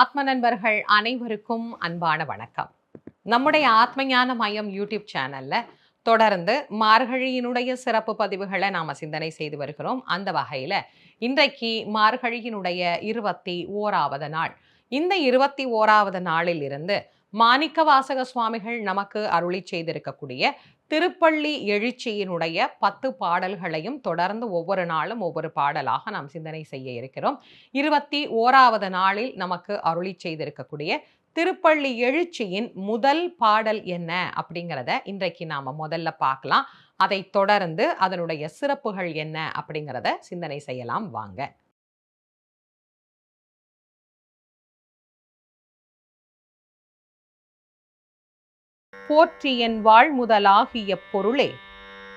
ஆத்ம நண்பர்கள் அனைவருக்கும் அன்பான வணக்கம். நம்முடைய ஆத்மஞான மையம் யூடியூப் சேனல்ல தொடர்ந்து மார்கழியினுடைய சிறப்பு பதிவுகளை நாம சிந்தனை செய்து வருகிறோம். அந்த வகையில இன்றைக்கு மார்கழியினுடைய இருபத்தி ஓராவது நாள். இந்த இருபத்தி ஓராவது நாளில் இருந்து மாணிக்க வாசக சுவாமிகள் நமக்கு அருளி செய்திருக்கக்கூடிய திருப்பள்ளி எழுச்சியினுடைய பத்து பாடல்களையும் தொடர்ந்து ஒவ்வொரு நாளும் ஒவ்வொரு பாடலாக நாம் சிந்தனை செய்ய இருக்கிறோம். இருபத்தி ஓராவது நாளில் நமக்கு அருளி செய்திருக்கக்கூடிய திருப்பள்ளி எழுச்சியின் முதல் பாடல் என்ன அப்படிங்கிறத இன்றைக்கு நாம முதல்ல பார்க்கலாம். அதை தொடர்ந்து அதனுடைய சிறப்புகள் என்ன அப்படிங்கிறத சிந்தனை செய்யலாம். வாங்க. போற்றி என் வாழ்முதலாகிய பொருளே.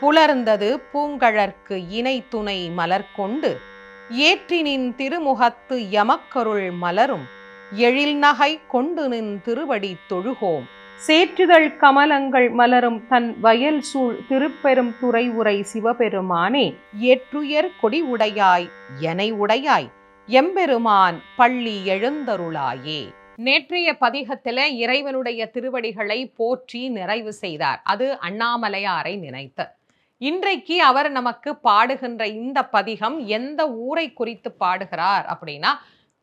புலர்ந்தது பூங்கழற்கு இணை துணை மலர் கொண்டு ஏற்றினின் திருமுகத்து யமக்கருள் மலரும் எழில் நகை கொண்டு நின் திருவடி தொழுகோம். சேற்றுதல் கமலங்கள் மலரும் தன் வயல் சூழ் திருப்பெரும் துறை உரை சிவபெருமானே. ஏற்றுயர் கொடி உடையாய் எனை உடையாய் எம்பெருமான் பள்ளி எழுந்தருளாயே. நேற்றைய பதிகத்தில் இறைவனுடைய திருவடிகளை போற்றி நிறைவு செய்தார். அது அண்ணாமலையாரை நினைத்து. இன்றைக்கு அவர் நமக்கு பாடுகின்ற இந்த பதிகம் எந்த ஊரை குறித்து பாடுகிறார் அப்படின்னா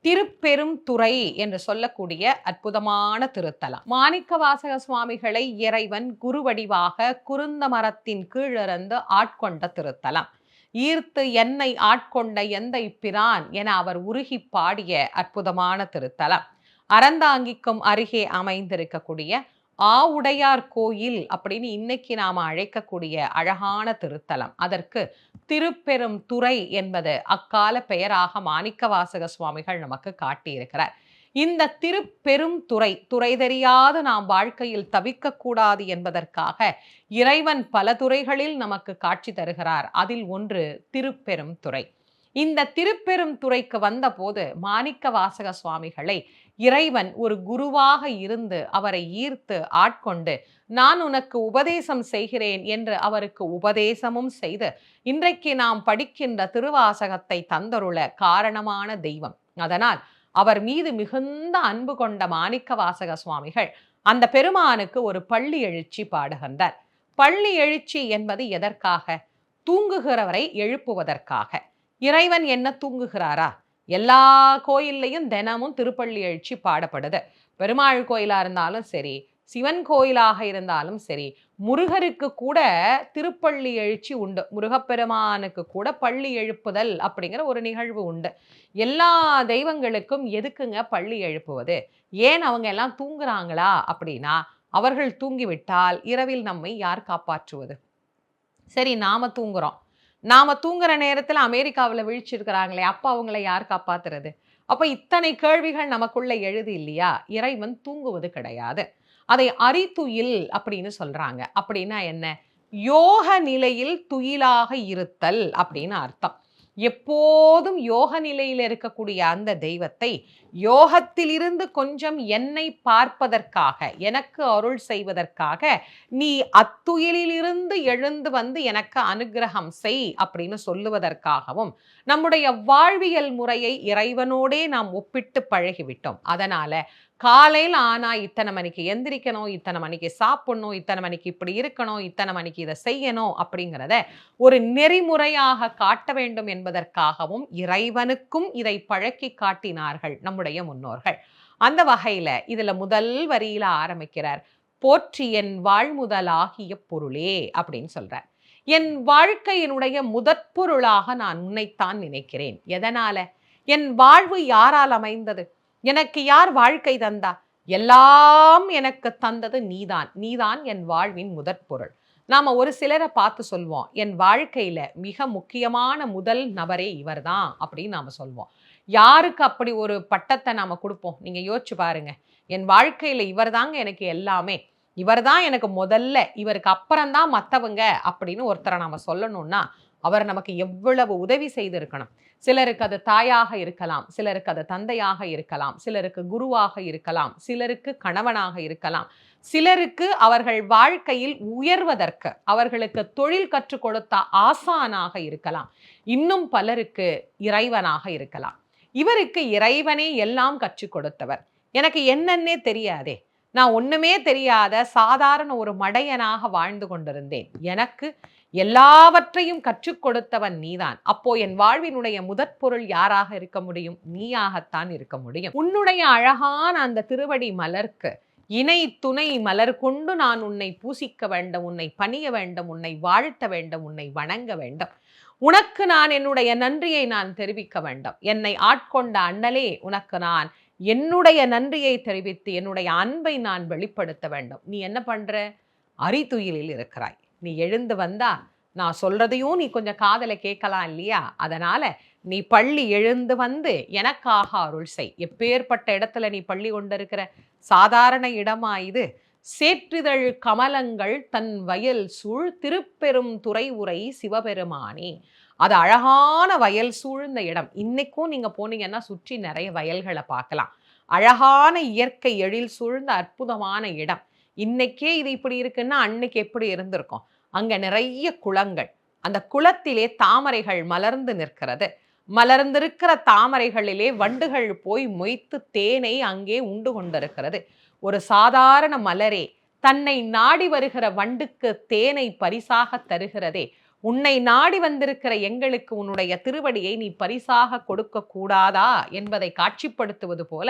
திருப்பெரும் துறை என்று சொல்லக்கூடிய அற்புதமான திருத்தலம். மாணிக்க வாசக சுவாமிகளை இறைவன் குருவடிவாக குருந்த மரத்தின் கீழிருந்து ஆட்கொண்ட திருத்தலம். ஈர்த்து என்னை ஆட்கொண்ட எந்தை பிரான் என அவர் உருகி பாடிய அற்புதமான திருத்தலம். அறந்தாங்கிக்கும் அருகே அமைந்திருக்கக்கூடிய ஆவுடையார் கோயில் அப்படின்னு இன்னைக்கு நாம அழைக்கக்கூடிய அழகான திருத்தலம். அதற்கு திருப்பெரும் துறை என்பது அக்கால பெயராக மாணிக்கவாசக சுவாமிகள் நமக்கு காட்டியிருக்கிறார். இந்த திருப்பெரும் துறை துறை தெரியாது நாம் வாழ்க்கையில் தவிக்கக்கூடாது என்பதற்காக இறைவன் பல துறைகளில் நமக்கு காட்சி தருகிறார். அதில் ஒன்று திருப்பெரும் துறை. இந்த திருப்பெரும் துறைக்கு வந்தபோது மாணிக்க வாசக சுவாமிகளை இறைவன் ஒரு குருவாக இருந்து அவரை ஈர்த்து ஆட்கொண்டு நான் உனக்கு உபதேசம் செய்கிறேன் என்று அவருக்கு உபதேசமும் செய்து இன்றைக்கு நாம் படிக்கின்ற திருவாசகத்தை தந்தருள காரணமான தெய்வம். அதனால் அவர் மீது மிகுந்த அன்பு கொண்ட மாணிக்க வாசக சுவாமிகள் அந்த பெருமானுக்கு ஒரு பள்ளி எழுச்சி பாடுகின்றார். பள்ளி எழுச்சி என்பது எதற்காக? தூங்குகிறவரை எழுப்புவதற்காக. இறைவன் என்ன தூங்குகிறாரா? எல்லா கோயில்லையும் தினமும் திருப்பள்ளி எழுச்சி பாடப்படுது. பெருமாள் கோயிலாக இருந்தாலும் சரி சிவன் கோயிலாக இருந்தாலும் சரி முருகருக்கு கூட திருப்பள்ளி எழுச்சி உண்டு. முருகப்பெருமானுக்கு கூட பள்ளி எழுப்புதல் அப்படிங்கிற ஒரு நிகழ்வு உண்டு. எல்லா தெய்வங்களுக்கும் எதுக்குங்க பள்ளி எழுப்புவது? ஏன் அவங்க எல்லாம் தூங்குறாங்களா அப்படின்னா அவர்கள் தூங்கிவிட்டால் இரவில் நம்மை யார் காப்பாற்றுவது? சரி நாம தூங்குறோம். நாம தூங்குற நேரத்தில் அமெரிக்காவில் விழிச்சிருக்கிறாங்களே அப்போ அவங்கள யார் காப்பாத்துறது? அப்போ இத்தனை கேள்விகள் நமக்குள்ளே எழுது இல்லையா? இறைவன் தூங்குவது கிடையாது. அதை அரித்துயில் அப்படின்னு சொல்கிறாங்க அப்படின்னா என்ன? யோக நிலையில் துயிலாக இருத்தல் அப்படின்னு அர்த்தம். எப்போதும் யோக நிலையில் இருக்கக்கூடிய அந்த தெய்வத்தை யோகத்திலிருந்து கொஞ்சம் என்னை பார்ப்பதற்காக எனக்கு அருள் செய்வதற்காக நீ அத்துயிலிருந்து எழுந்து வந்து எனக்கு அனுகிரகம் செய் அப்படின்னு சொல்லுவதற்காகவும் நம்முடைய வாழ்வியல் முறையை இறைவனோடே நாம் ஒப்பிட்டு பழகிவிட்டோம். அதனால காலையில் ஆனா இத்தனை மணிக்கு எந்திரிக்கணும் இத்தனை மணிக்கு சாப்பிடணும் இத்தனை மணிக்கு இப்படி இருக்கணும் இத்தனை மணிக்கு இதை செய்யணும் அப்படிங்கிறத ஒரு நெறிமுறையாக காட்ட வேண்டும் என்பதற்காகவும் இறைவனுக்கும் இதை பழக்கி காட்டினார்கள் நம்முடைய முன்னோர்கள். அந்த வகையில இதுல முதல் வரியில ஆரம்பிக்கிறார் போற்றி என் வாழ்முதலாகிய பொருளே அப்படின்னு சொல்கிறார் என் வாழ்க்கையினுடைய முதற்பொருளாக நான் உன்னைத்தான் நினைக்கிறேன். எதனால? என் வாழ்வு யாரால் அமைந்தது? எனக்கு யார் வாழ்க்கை தந்தா? எல்லாம் எனக்கு தந்தது நீதான். நீதான் என் வாழ்வின் முதற் பொருள் நாம் ஒரு சிலரை பார்த்து சொல்வோம் என் வாழ்க்கையில் மிக முக்கியமான முதல் நபரே இவர் தான் அப்படின்னு நாம் சொல்வோம். யாருக்கு அப்படி ஒரு பட்டத்தை நாம் கொடுப்போம்? நீங்கள் யோசிச்சு பாருங்க. என் வாழ்க்கையில் இவர் தாங்க எனக்கு எல்லாமே. இவர் தான் எனக்கு முதல்ல. இவருக்கு அப்புறம்தான் மற்றவங்க அப்படின்னு ஒருத்தரை நாம் சொல்லணும்னா அவர் நமக்கு எவ்வளவு உதவி செய்திருக்கணும். சிலருக்கு அது தாயாக இருக்கலாம் சிலருக்கு அது தந்தையாக இருக்கலாம் சிலருக்கு குருவாக இருக்கலாம் சிலருக்கு கணவனாக இருக்கலாம். சிலருக்கு அவர்கள் வாழ்க்கையில் உயர்வதற்கு அவர்களுக்கு தொழில் கற்றுக் கொடுத்த ஆசானாக இருக்கலாம். இன்னும் பலருக்கு இறைவனாக இருக்கலாம். இவருக்கு இறைவனே எல்லாம் கற்றுக் கொடுத்தவர். எனக்கு என்னன்னே தெரியாதே. நான் ஒண்ணுமே தெரியாத சாதாரண ஒரு மடையனாக வாழ்ந்து கொண்டிருந்தேன். எனக்கு எல்லாவற்றையும் கற்றுக் கொடுத்தவன் நீதான். அப்போ என் வாழ்வினுடைய முதற் பொருள் யாராக இருக்க முடியும்? நீயாகத்தான் இருக்க முடியும். உன்னுடைய அழகான அந்த திருவடி மலர்க்கு இணை துணை மலர் கொண்டு நான் உன்னை பூசிக்க வேண்டும் உன்னை பணிய வேண்டும் உன்னை வாழ்த்த வேண்டும் உன்னை வணங்க வேண்டும். உனக்கு நான் என்னுடைய நன்றியை நான் தெரிவிக்க வேண்டும். என்னை ஆட்கொண்ட அண்ணலே உனக்கு நான் என்னுடைய நன்றியை தெரிவித்து என்னுடைய அன்பை நான் வெளிப்படுத்த வேண்டும். நீ என்ன பண்ற? அரிதுயிலில் இருக்கிறாய். நீ எழுந்து வந்தா நான் சொல்றதையும் நீ கொஞ்சம் காதல கேட்கலாம் இல்லையா? அதனால நீ பள்ளி எழுந்து வந்து எனக்காக அருள் செய். எப்பேற்பட்ட இடத்துல நீ பள்ளி கொண்டிருக்கிற சாதாரண இடமா இது? சேற்றிதழ் கமலங்கள் தன் வயல் சூழ் திருப்பெரும் துறை உரை சிவபெருமானே. அது அழகான வயல் சூழ்ந்த இடம். இன்னைக்கும் நீங்க போனீங்கன்னா சுற்றி நிறைய வயல்களை பார்க்கலாம். அழகான இயற்கை எழில் சூழ்ந்த அற்புதமான இடம். இன்னைக்கே இது இப்படி இருக்குன்னா அன்னைக்கு எப்படி இருந்திருக்கும்? அங்கே நிறைய குளங்கள். அந்த குளத்திலே தாமரைகள் மலர்ந்து நிற்கிறது. மலர்ந்திருக்கிற தாமரைகளிலே வண்டுகள் போய் மொய்த்து தேனை அங்கே உண்டு கொண்டிருக்கிறது. ஒரு சாதாரண மலரே தன்னை நாடி வருகிற வண்டுக்கு தேனை பரிசாக தருகிறதே. உன்னை நாடி வந்திருக்கிற எங்களுக்கு உன்னுடைய திருவடியை நீ பரிசாக கொடுக்க கூடாதா என்பதை காட்சிப்படுத்துவது போல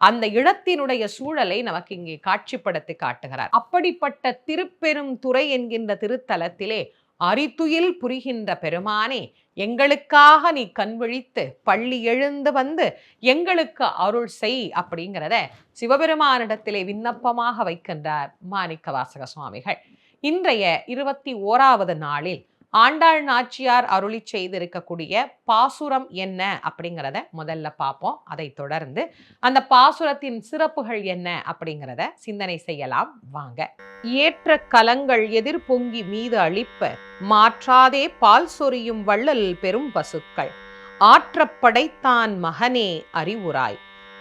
அந்த இடத்தினுடைய சூழலை நமக்கு இங்கே காட்சிப்படுத்தி காட்டுகிறார். அப்படிப்பட்ட திருப்பெரும் துறை என்கின்ற திருத்தலத்திலே அரித்துயில் புரிகின்ற பெருமானே எங்களுக்காக நீ கண்விழித்து பள்ளி எழுந்து வந்து எங்களுக்கு அருள் செய் அப்படிங்கிறத சிவபெருமானிடத்திலே விண்ணப்பமாக வைக்கின்றார் மாணிக்க வாசக சுவாமிகள். இன்றைய இருபத்தி ஓராவது நாளில் ஆண்டாள் நாச்சியார் அருளி செய்திருக்கக்கூடிய பாசுரம் என்ன அப்படிங்கிறத முதல்ல பார்ப்போம். அதை தொடர்ந்து அந்த பாசுரத்தின் சிறப்புகள் என்ன அப்படிங்கிறத சிந்தனை செய்யலாம். வாங்க. ஏற்ற கலங்கள் எதிர் பொங்கி மீது அழிப்ப மாற்றாதே பால் சொரியும் வள்ளல் பெரும் பசுக்கள். ஆற்றப்படைத்தான் மகனே அறிவுராய்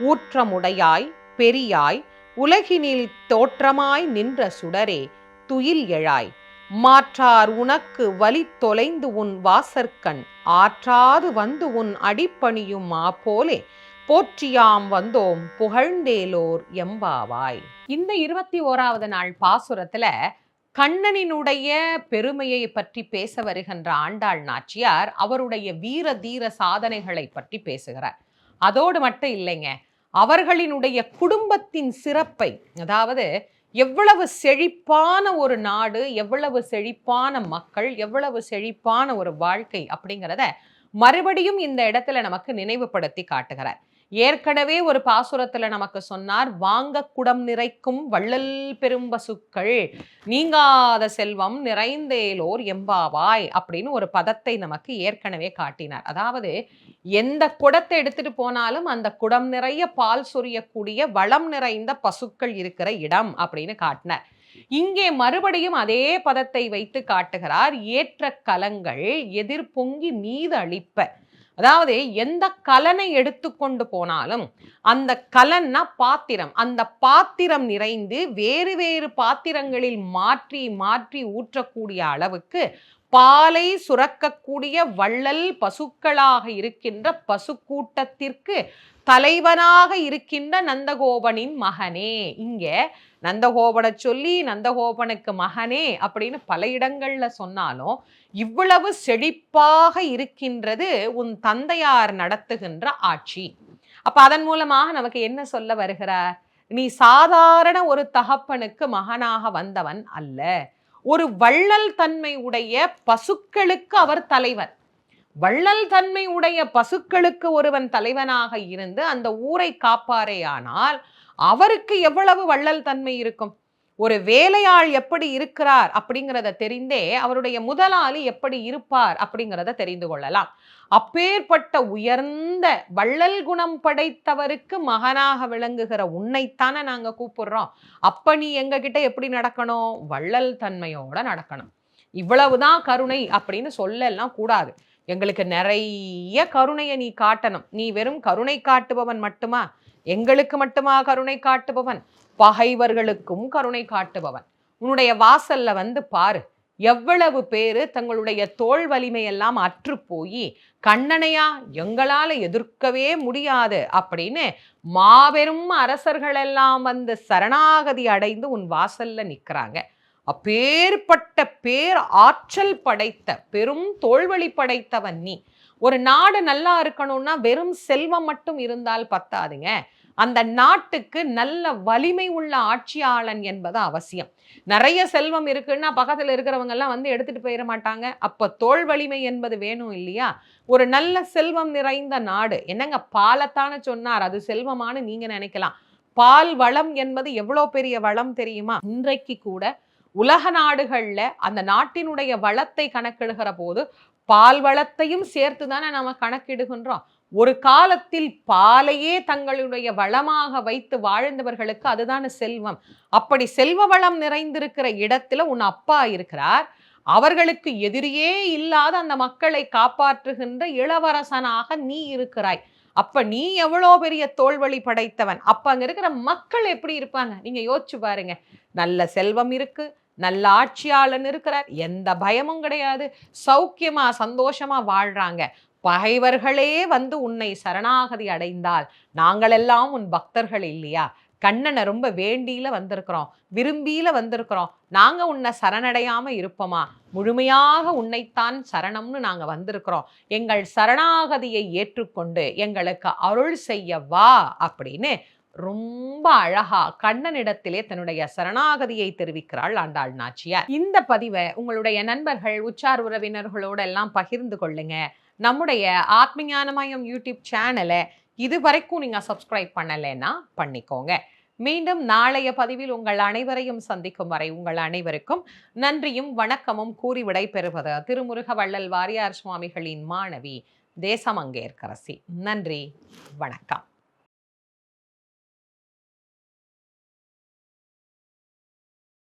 ஊற்றமுடையாய் பெரியாய் உலகினில் தோற்றமாய் நின்ற சுடரே துயில் எழாய். மாற்றார் உனக்கு வலி தொலைந்து உன் வாசற்கண். ஆற்றாது வந்து உன் அடிப்பணியும் மா போலே. போற்றியாம் வந்தோம் புகழ்ந்தேலோர் எம்பாவாய். இந்த இருபத்தி ஓராவது நாள் பாசுரத்துல கண்ணனினுடைய பெருமையை பற்றி பேச வருகின்ற ஆண்டாள் நாச்சியார் அவருடைய வீர தீர சாதனைகளை பற்றி பேசுகிறார். அதோடு மட்டும் இல்லைங்க அவர்களினுடைய குடும்பத்தின் சிறப்பை அதாவது எவ்வளவு செழிப்பான ஒரு நாடு எவ்வளவு செழிப்பான மக்கள் எவ்வளவு செழிப்பான ஒரு வாழ்க்கை அப்படிங்கிறத மறுபடியும் இந்த இடத்துல நமக்கு நினைவுபடுத்தி காட்டுகிறார். ஏற்கனவே ஒரு பாசுரத்துல நமக்கு சொன்னார் வாங்க குடம் நிறைக்கும் வள்ளல் பெரும் பசுக்கள் நீங்காத செல்வம் நிறைந்தேலோர் எம்பாவாய் அப்படின்னு ஒரு பதத்தை நமக்கு ஏற்கனவே காட்டினார். அதாவது எந்த குடத்தை எடுத்துட்டு போனாலும் அந்த குடம் நிறைய பால் சொரியக்கூடிய வளம் நிறைந்த பசுக்கள் இருக்கிற இடம் அப்படின்னு காட்டினார். இங்கே மறுபடியும் அதே பதத்தை வைத்து காட்டுகிறார் ஏற்ற கலங்கள் எதிர் பொங்கி மீது அளிப்ப அதாவது எந்த கலனை எடுத்துக்கொண்டு போனாலும் அந்த கலன்னா பாத்திரம். அந்த பாத்திரம் நிறைந்து வேறு வேறு பாத்திரங்களில் மாற்றி மாற்றி ஊற்றக்கூடிய அளவுக்கு பாலை சுரக்கக்கூடிய வள்ளல் பசுக்களாக இருக்கின்ற பசுக்கூட்டத்திற்கு தலைவனாக இருக்கின்ற நந்தகோபனின் மகனே. இங்க நந்தகோபனை சொல்லி நந்தகோபனுக்கு மகனே அப்படின்னு பல இடங்கள்ல சொன்னாலும் இவ்வளவு செழிப்பாக இருக்கின்றது உன் தந்தையார் நடத்துகின்ற ஆட்சி. அப்ப அதன் மூலமாக நமக்கு என்ன சொல்ல வருகிறார்? நீ சாதாரண ஒரு தகப்பனுக்கு மகனாக வந்தவன் அல்ல. ஒரு வள்ளல் தன்மை உடைய பசுக்களுக்கு அவர் தலைவர். வள்ளல் தன்மை உடைய பசுக்களுக்கு ஒருவன் தலைவனாக இருந்து அந்த ஊரை காப்பாரேயானால் அவருக்கு எவ்வளவு வள்ளல் தன்மை இருக்கும்? ஒரு வேலையாள் எப்படி இருக்கிறார் அப்படிங்கிறத தெரிந்தே அவருடைய முதலாளி எப்படி இருப்பார் அப்படிங்கிறத தெரிந்து கொள்ளலாம். அப்பேற்பட்ட உயர்ந்த வள்ளல் குணம் படைத்தவருக்கு மகனாக விளங்குகிற உன்னைத்தானே நாங்கள் கூப்பிடுறோம். அப்ப நீ எங்ககிட்ட எப்படி நடக்கணும்? வள்ளல் தன்மையோட நடக்கணும். இவ்வளவுதான் கருணை அப்படின்னு சொல்லலாம் கூடாது. எங்களுக்கு நிறைய கருணையை நீ காட்டணும். நீ வெறும் கருணை காட்டுபவன் மட்டுமா? எங்களுக்கு மட்டுமா கருணை காட்டுபவன்? பகைவர்களுக்கும் கருணை காட்டுபவன். உன்னுடைய வாசல்ல வந்து பாரு எவ்வளவு பேரு தங்களுடைய தோல் வலிமையெல்லாம் அற்று போய் கண்ணனையா எங்களால எதிர்க்கவே முடியாது அப்படின்னு மாபெரும் அரசர்கள் எல்லாம் வந்து சரணாகதி அடைந்து உன் வாசல்ல நிற்கிறாங்க அப்பேற்பட்ட பேர் ஆற்றல் படைத்த பெரும் தோல்வழி படைத்தவன் நீ. ஒரு நாடு நல்லா இருக்கணும்னா வெறும் செல்வம் மட்டும் இருந்தால் பத்தாதுங்க. அந்த நாட்டுக்கு நல்ல வலிமை உள்ள ஆட்சியாளன் என்பது அவசியம். நிறைய செல்வம் இருக்குன்னா பக்கத்துல இருக்கிறவங்க எல்லாம் வந்து எடுத்துட்டு போயிட மாட்டாங்க. அப்போ தோல் வலிமை என்பது வேணும் இல்லையா? ஒரு நல்ல செல்வம் நிறைந்த நாடு. என்னங்க பாலத்தான சொன்னார். அது செல்வமானு நீங்க நினைக்கலாம். பால் வளம் என்பது எவ்வளோ பெரிய வளம் தெரியுமா? இன்றைக்கு கூட உலக நாடுகள்ல அந்த நாட்டினுடைய வளத்தை கணக்கிடுகிற போது பால் வளத்தையும் சேர்த்து தானே நம்ம கணக்கிடுகின்றோம். ஒரு காலத்தில் பாலையே தங்களுடைய வளமாக வைத்து வாழ்ந்தவர்களுக்கு அதுதான செல்வம். அப்படி செல்வ வளம் நிறைந்திருக்கிற இடத்துல உன் அப்பா இருக்கிறார். அவர்களுக்கு எதிரியே இல்லாத அந்த மக்களை காப்பாற்றுகின்ற இளவரசனாக நீ இருக்கிறாய். அப்ப நீ எவ்வளோ பெரிய தோல்வழி படைத்தவன்? அப்ப அங்க இருக்கிற மக்கள் எப்படி இருப்பாங்க? நீங்க யோசிச்சு பாருங்க. நல்ல செல்வம் இருக்கு நல்ல ஆட்சியாளன் இருக்கிறார். எந்த பயமும் கிடையாது. சௌக்கியமா சந்தோஷமா வாழ்றாங்க. பகைவர்களே வந்து உன்னை சரணாகதி அடைந்தால் நாங்களெல்லாம் உன் பக்தர்கள் இல்லையா? கண்ணனை ரொம்ப வேண்டியில வந்திருக்கிறோம். விரும்பியில வந்திருக்கிறோம். நாங்க உன்னை சரணடையாம இருப்போமா? முழுமையாக உன்னைத்தான் சரணம்னு நாங்க வந்திருக்கிறோம். எங்கள் சரணாகதியை ஏற்றுக்கொண்டு எங்களுக்கு அருள் செய்ய வா அப்படின்னு ரொம்ப அழகா கண்ணனிடத்திலே தன்னுடைய சரணாகதியை தெரிவிக்கிறாள் ஆண்டாள் நாச்சியார். இந்த பதிவை உங்களுடைய நண்பர்கள் உச்சார் உறவினர்களோட எல்லாம் பகிர்ந்து கொள்ளுங்க. நம்முடைய ஆத்மஞானமயம் யூடியூப் சேனலை இது வரைக்கும் நீங்கள் சப்ஸ்கிரைப் பண்ணலைன்னா பண்ணிக்கோங்க. மீண்டும் நாளைய பதிவில் உங்கள் அனைவரையும் சந்திக்கும் வரை உங்கள் அனைவருக்கும் நன்றியும் வணக்கமும் கூறி விடை பெறுவது திருமுருக வள்ளல் வாரியார் சுவாமிகளின் மாணவி தேசமங்கேற்கரசி. நன்றி வணக்கம்.